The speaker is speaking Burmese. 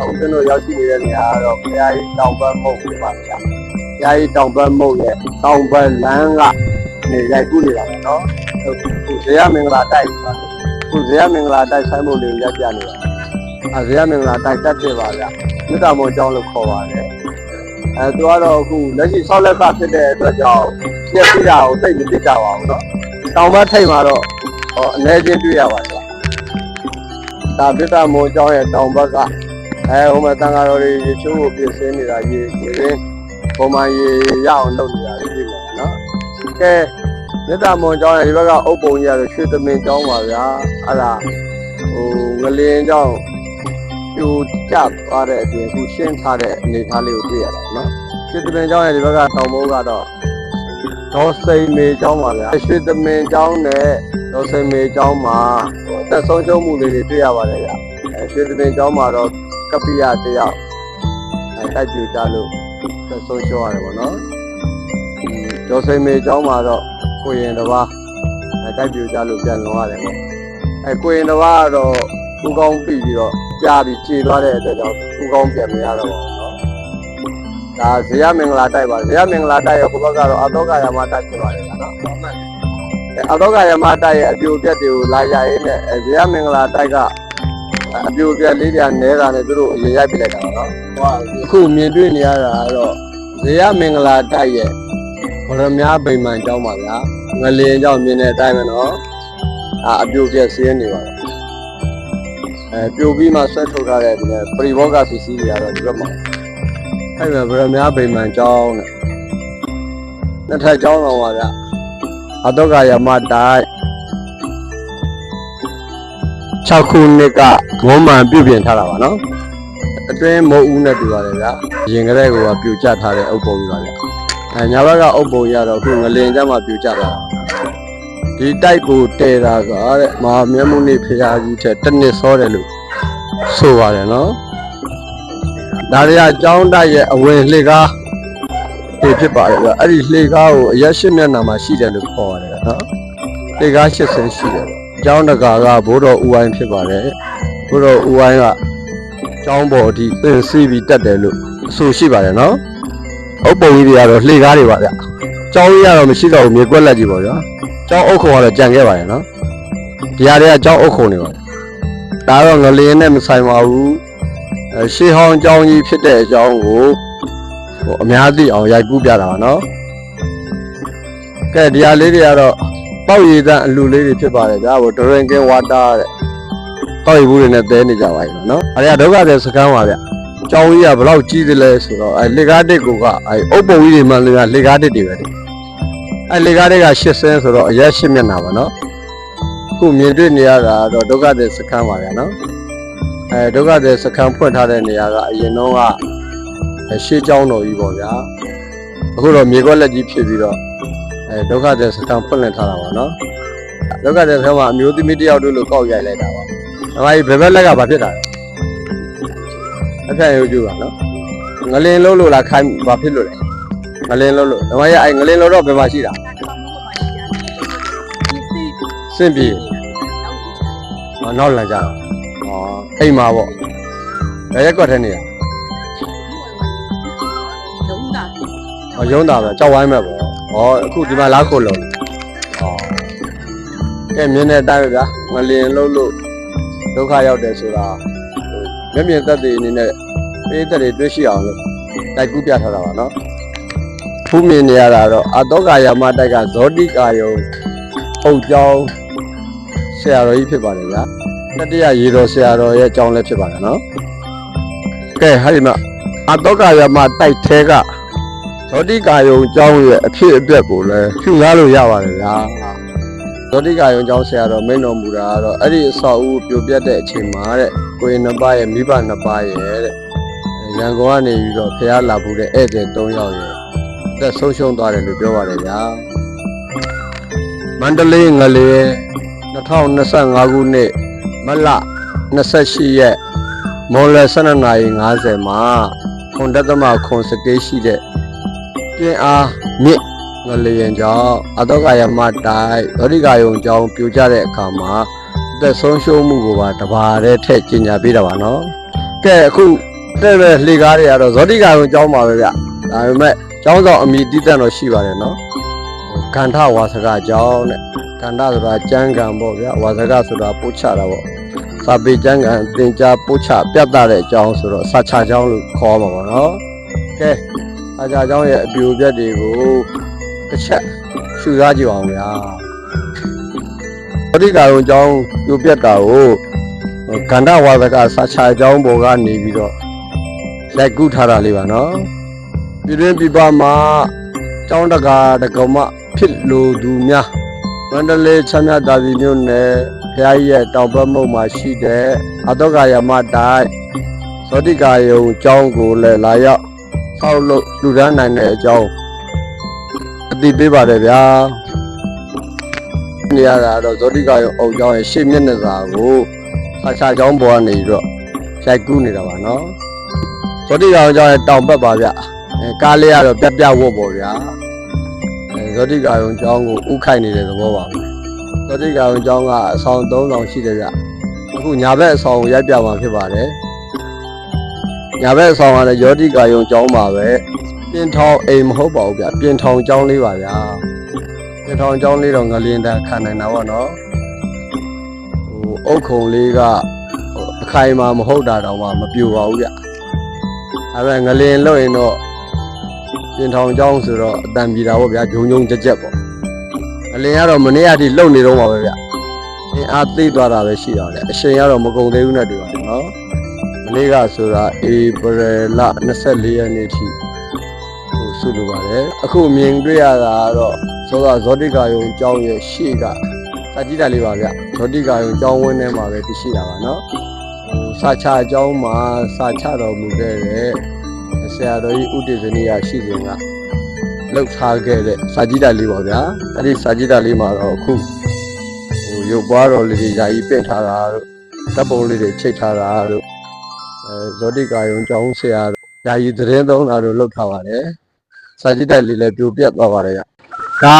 အခုကျွန်တော်ရောက်ရှိနေတဲ့နေရာကတော့ဘုရားကြီးတောင်ဘက်မုတ်ဖြစ်ပါဗျာဘုရားကြီးတောင်ဘက်မုတ်ရဲ့တောင်ဘက်လမ်းကနေရိုက်ကူးနေတာပဲနော်အခုဇေယမင်္ဂလာတိုက်ပါအခုဇေယမင်္ဂလာတိုက်ဆိုင်မှုလေးရက်ပြနေတာအဲဇေယမင်္ဂလာတိုက်တက်ဖြစ်ပါဗျာမြတ်တာမောကျောင်းလို့ခေါ်ပါတယ်အဲသူကတော့အခုလက်ရှိဆောက်လက်ကဖြစ်တဲ့အတွက်ကြောင့်ပြည့်စည်တာကိုသိမသိကြပါဘူးနော်တောင်ဘက်ထိပ်မှာတော့ဟောအနေချင်းတွေ့ရပါတယ်ဒါမြတ်တာမောကျောင်းရဲ့တောင်ဘက်က အဲဟိုမှာတန်ဃာတော်တွေရေချိုးကိုပြင်ဆင်နေတာရေရေရင်းပုံမှန်ရေရအောင်လုပ်နေတာလေဒီမှာနော်ကဲမြတ်တာမွန်ကျောင်းရဲ့ဒီဘက်ကအုပ်ပုံကြီးရတော့ရွှေသမင်ကျောင်းပါဗျာအဲ့ဒါဟိုငလင်းကျောင်းပြိုကျသွားတဲ့အပြင်အခုရှင်းထားတဲ့အနေအထားလေးကိုတွေ့ရတာနော်ရွှေသမင်ကျောင်းရဲ့ဒီဘက်ကတောင်ဘုံကတော့ဒေါ်စိန်မေကျောင်းပါဗျာရွှေသမင်ကျောင်းနဲ့ဒေါ်စိန်မေကျောင်းမှာသက်ဆုံးရှုံးမှုလေးတွေတွေ့ရပါတယ်ဗျာအဲရွှေသမင်ကျောင်းမှာတော့ ကပ္ပိယတယောက်အဲတိုက်ပြကြလို့သက်ဆုံးရှုံးရတယ်ပေါ့နော်ဒီဒေါ်စိန်မေအကြောင်းမှာတော့ကိုရင်တစ်ပါးအဲတိုက်ပြကြလို့ပြန်လွန်ရတယ်ပေါ့အဲကိုရင်တစ်ပါးကတော့ဦးကောင်းပြီးပြီးတော့ကြားပြီးခြေသွားတဲ့အတွက်ကြောင့်ဦးကောင်းပြန်မရတော့ပါဘူးနော်ဒါဇေယမင်္ဂလာတိုက်ပါဇေယမင်္ဂလာတိုက်ရဲ့ဟိုဘက်ကတော့အတောကရမတိုက်ဖြစ်ပါတယ်ကွာနော်အဲအတောကရမတိုက်ရဲ့အပြိုပြက်တွေကိုလာရရင်းနဲ့အဲဇေယမင်္ဂလာတိုက်က အပြိုပြက်လေးတွေကနဲတာနဲ့သူတို့အရင်ရိုက်ပြလိုက်တာပေါ့နော်အခုမြင်တွေ့နေရတာကတော့ဇေယမင်္ဂလာတိုက်ရဲ့ဗရမ ्या ဗိမာန်ကျောင်းပါဗျာငလင်ကျောင်းမြင်တဲ့အတိုင်းပဲနော်အာအပြိုပြက်စီးနေပါတယ်အဲပြိုပြီးမှဆွဲထုတ်ထားတဲ့ဒီပရိဘောဂပစ္စည်းတွေကတော့ဒီဘက်မှာအဲ့ဒါဗရမ ्या ဗိမာန်ကျောင်းတဲ့နှစ်ထပ်ကျောင်းတော်ပါဗျာအတောကရမတိုက် 6ခုနှစ်ကဝန်းမှန်ပြုပြင်ထားတာပါနော်အတွင်းမုတ်ဦးနဲ့တူပါတယ်ဗျာရင်ကလေးကပြူကျထားတဲ့အုပ်ပုံကြီးပါဗျာအဲညာဘက်ကအုပ်ပုံကြီးကတော့အခုငလင်ကျမ်းမှာပြူကျထားတာဒီတိုက်ကိုတဲတာကတဲ့မဟာမြတ်မုနိဖရာကြီးထက်တစ်နှစ်စောတယ်လို့ဆိုပါတယ်နော်ဒါတွေကကျောင်းတိုက်ရဲ့အဝင်လှေကားတွေဖြစ်ပါတယ်ဗျာအဲ့ဒီလှေကားကိုအရက်ရှစ်မျက်နှာမှာရှိတယ်လို့ခေါ်ရတယ်နော်လှေကား80ဆင်းရှိတယ်ပေါ့ အကျောင်းတကာကဘိုးတော်ဦးဝိုင်းဖြစ်ပါတယ်ဘိုးတော်ဦးဝိုင်းကကျောင်းပေါ်အထိသင်စီးပြီးတက်တယ်လို့အဆိုရှိပါတယ်နော်အုပ်ပုံကြီးတွေကတော့လှေကားတွေပါဗျကျောင်းကြီးကတော့မရှိတော့ဘူးမြေကွက်လက်ကြီးပေါ့ဗျာကျောင်းအုပ်ခုံကတော့ကြံခဲ့ပါတယ်နော်ဒီဟာတွေကကျောင်းအုပ်ခုံတွေပါဒါတော့ငလင်းနဲ့မဆိုင်ပါဘူးအဲရှေးဟောင်းကျောင်းကြီးဖြစ်တဲ့အကြောင်းကိုဟိုအများသိအောင်ရိုက်ကူးပြတာပါနော်ကဲဒီဟာလေးတွေကတော့ ပေါက်ရည်သားအလူလေးတွေဖြစ်ပါတယ်ဗျာဟိုဒရင်ကင်ဝါတာတဲ့ပေါက်ရည်ဘူးတွေနဲ့တဲနေကြပါပြီနော်အဲဒါဒုက္ခတဲ့စကမ်းပါဗျကြောင်းကြီးကဘလောက်ကြီးသလဲဆိုတော့အဲလေကားတစ်ကိုကအဲအုပ်ပုံကြီးတွေမှလည်းလေကားတစ်တွေပဲတဲ့အဲလေကားတစ်က80ဆင်းဆိုတော့အရက်8မျက်နှာပါနော်ခုမြင်တွေ့နေရတာတော့ဒုက္ခတဲ့စကမ်းပါဗျာနော်အဲဒုက္ခတဲ့စကမ်းဖွင့်ထားတဲ့နေရာကအရင်တော့ကရှေးကျောင်းတော်ကြီးပေါ့ဗျာအခုတော့မြေကွက်လက်ကြီးဖြစ်ပြီးတော့ အဲဒုက္ခတဲ့စတန်ဖွင့်လှစ်ထားတာပါနော်ဒုက္ခတဲ့ဆောင်းမှာအမျိုးသမီးတစ်ယောက်တို့လို့ကောက်ရိုက်လိုက်တာပါဒါမှဘယ်ဘက်လက်ကဘာဖြစ်တာလဲအဖက်ရုပ်ကျူပါနော်ငလင်းလုံးလို့လားခိုင်းဘာဖြစ်လို့လဲငလင်းလုံးလို့ဒါမှရအဲငလင်းလုံးတော့ဘယ်မှာရှိတာစင်ပြေဟောနောက်လာကြတော့ဟောအိမ်မှာပေါ့ဘယ်ရက်ကွက်ထဲနေရဟောရုံးတာပဲကြောက်ဝိုင်းမဲ့ပေါ့ ဟောအခုဒီမှာလားခုလုံးဟောကဲမြင်တဲ့အတိုင်းပဲဗျာငလင်လုံးလို့ဒုက္ခရောက်တယ်ဆိုတာဟိုမျက်မြင်သက်သေအနေနဲ့ပေးသက်တွေတွေ့ရှိအောင်လို့တိုက်ကူးပြထားတာပါနော်ဖူးမြင်နေရတာတော့အတောကာယမတိုက်ကဇောတိကာယုံဟုတ်ကြောင်းဆရာတော်ကြီးဖြစ်ပါတယ်ဗျာတတိယရေတော်ဆရာတော်ရဲ့အကြောင်းလည်းဖြစ်ပါတယ်နော်ကဲဟာဒီမှာအတောကာယမတိုက်သေးက ဇောတိကာယုံကျောင်းရဲ့အဖြစ်အပျက်ကိုလည်းဖြူကားလို့ရပါတယ်ဗျာဇောတိကာယုံကျောင်းဆရာတော်မိန့်တော်မူတာကတော့အဲ့ဒီအဆောက်အဦပြိုပြက်တဲ့အချိန်မှာတဲ့ကိုရင်နှစ်ပါးရဲ့မိဘနှစ်ပါးရဲ့တဲ့ရန်ကုန်ကနေပြီးတော့ဖះလာဖို့တဲ့ဧည့်သည်၃ယောက်ရဲ့အသက်ဆုံးရှုံးသွားတယ်လို့ပြောပါတယ်ဗျာမန္တလေးငလေ2025ခုနှစ်မလ28ရက်မော်လ12:50မှာခွန်တသမခွန်စကေးရှိတဲ့ ပြင်းအားမြင့်ငလျင်ကြောင့်အတောကယမတိုက်ဒေါတိကာယုံကြောင့်ပြိုကျတဲ့အခါမှာအသက်ဆုံးရှုံးမှုကိုပါတဘာတဲ့ထက်ကျင်ညာပေးတာပါနော်ကဲအခုတဲ့ပဲလှေကားတွေကတော့ဇောတိကာကိုကြောင်းပါပဲဗျဒါပေမဲ့ကျောင်းဆောင်အမိတိတက်တော့ရှိပါတယ်နော်ကန္ထဝါစကကျောင်းတဲ့ကန္ထဆိုတာကျမ်းဂန်ပေါ့ဗျဝါစကဆိုတာပို့ချတာပေါ့စာပေကျမ်းဂန်သင်ကြားပို့ချပြတ်တဲ့အကြောင်းဆိုတော့စာချကျောင်းလို့ခေါ်မှာပေါ့နော်ကဲ စာချကျောင်းရဲ့အပြိုပြက်တွေကိုတစ်ချက်ရှုစားကြည့်အောင်ဗျာဇောတိကာကိုကျောင်းပြိုပြက်တာကိုကန္ဓဝါဒကစာချာအကြောင်းပေါ်ကနေပြီးတော့ရိုက်ကူးထားတာလေးပါနော်ပြည်တွင်းပြည်ပမှာကျောင်းတကာတက္ကမဖြစ်လို့သူများမန္တလေးချမ်းမြသာစီမြို့နယ်ဖျားကြီးရဲ့တောင်ဘက်မုတ်မှာရှိတဲ့အတောကယမတိုင်ဇောတိကာယုံကျောင်းကိုလည်းလာရောက် ဆောက်လုပ်လူဒန်းနိုင်တဲ့အကြောင်းအသိပေးပါတယ်ဗျာနေရတာတော့ဇောတိကာယုံအုံကျောင်းရဲ့ရှေ့မျက်နှာစာကိုအချာချောင်းပေါ်ကနေပြီးတော့ရိုက်ကူးနေတာပါနော်ဇောတိကောင်ကျောင်းရဲ့တောင်ဘက်ပါဗျအဲကားလေးကတော့ပြက်ပြက်ဝတ်ပေါ့ဗျာအဲဇောတိကောင်ကျောင်းကိုဥခိုက်နေတဲ့သဘောပါပဲဇောတိကောင်ကျောင်းကအဆောင်၃ဆောင်ရှိတယ်ဗျအခုညာဘက်အဆောင်ကိုရိုက်ပြမှာဖြစ်ပါတယ် ညာဘက်အဆောင်ကလည်းယောတိကောင်ကျောင်းပါပဲပြင်ထောင်အိမ်မဟုတ်ပါဘူးဗျပြင်ထောင်ကျောင်းလေးပါဗျာပြင်ထောင်ကျောင်းလေးတော့ငလင်းတန်းခံနိုင်တာပေါ့နော်ဟိုအုတ်ခုံလေးကဟိုအခိုင်အမာမဟုတ်တာတော့မှမပြိုပါဘူးဗျအဲဒါငလင်လို့ရင်တော့ပြင်ထောင်ကျောင်းဆိုတော့အတန်ပြေတာပေါ့ဗျာဂျုံဂျုံကြက်ကြက်ပေါ့ငလင်ကတော့မနေ့ကထိလှုပ်နေတော့ပါပဲဗျအင်းအားသိသွားတာပဲရှိတော့လေအရှင်ကတော့မကုန်သေးဘူးနဲ့တူပါတယ်နော် မနေ့ကဆိုတာဧပြီလ24ရက်နေ့ထိဟိုဆုလိုပါတယ်အခုမြင်တွေ့ရတာကတော့သောသာဇောတိကာယုံကျောင်းရဲ့ရှေ့ကစာကြည့်တာလေးပါဗျဇောတိကာယုံကျောင်းဝင်းထဲမှာပဲတရှိတာပါနော်ဟိုစာချအကျောင်းမှာစာချတော်မူခဲ့တဲ့ဆရာတော်ကြီးဥတည်ဇနီးယာရှိစဉ်ကလှုပ်ထားခဲ့တဲ့စာကြည့်တာလေးပါဗျာအဲ့ဒီစာကြည့်တာလေးမှာတော့အခုဟိုရုပ်ပွားတော်လေးတွေယာယီပင့်ထားတာတို့တပ်ပုံလေးတွေချိတ်ထားတာတို့အဲ ဇောတိကာယုံကျောင်းဆရာယာယီသတင်းသုံးတာတို့လှုပ်ထားပါတယ်စာကြည့်တာလေးလည်းပြိုပြက်သွားပါတယ်ဗျဒါ